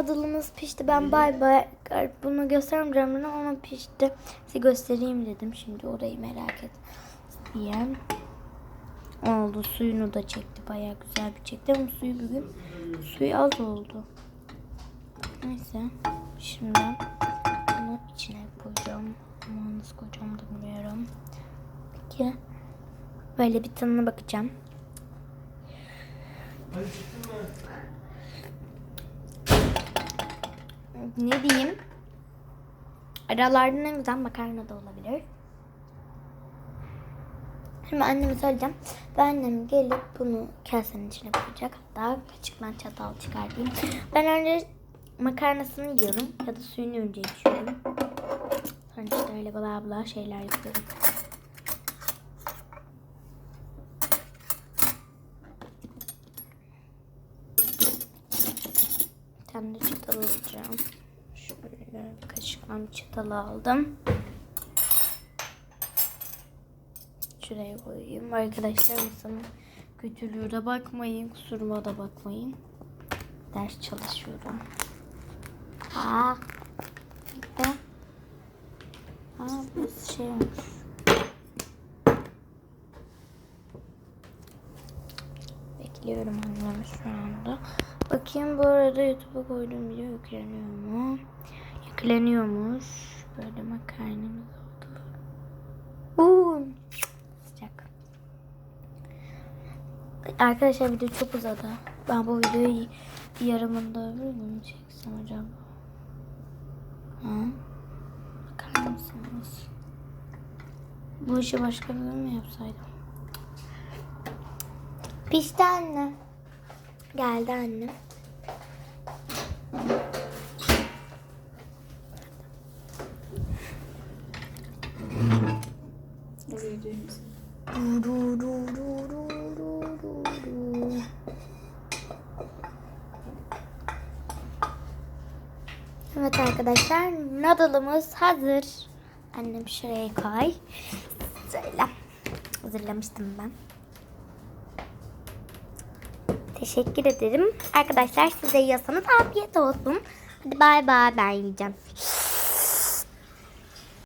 Noodle'ımız pişti. Ben bay bay bunu göstermeyeceğim bunu ama pişti. Size göstereyim dedim. Şimdi orayı merak et diye. Oldu. Suyunu da çekti. Bayağı güzel bir çekti ama suyu bugün suyu az oldu. Neyse. Şimdi bunu içine koyacağım. Ama nasıl koyacağım bilmiyorum. Peki. Böyle bir tadına bakacağım. Ne diyeyim? Aralardan en güzel makarna da olabilir. Şimdi anneme söyleyeceğim. Ve annem gelip bunu kasenin içine koyacak. Hatta kaşıktan çatal çıkartayım. Ben önce makarnasını yiyorum. Ya da suyunu önce içiyorum. Sonra işte öyle bla bla şeyler yapıyorum. De çatal alacağım. Şöyle kaşıkla çatal aldım. Şuraya koyayım. Arkadaşlar masanın kötülüğü de bakmayın. Kusuruma da bakmayın. Ders çalışıyorum. Aa. De. Aa burası şey olmuş. Bekliyorum annemi şu anda. Bakayım bu arada YouTube'a koyduğum video yükleniyor mu? Yükleniyormuş. Böyle makarnamız oldu. Uuu. Sıcak. Arkadaşlar video çok uzadı. Ben bu videoyu yarımında bunu çeksem acaba? Ha? Bakar? Bu işi başka bir gün mü yapsaydım? Pişti anne. Geldi du. Evet arkadaşlar noodle'ımız hazır. Annem şuraya koy. Şöyle hazırlamıştım ben. Teşekkür ederim. Arkadaşlar size yiyorsanız afiyet olsun. Hadi bay bay ben yiyeceğim.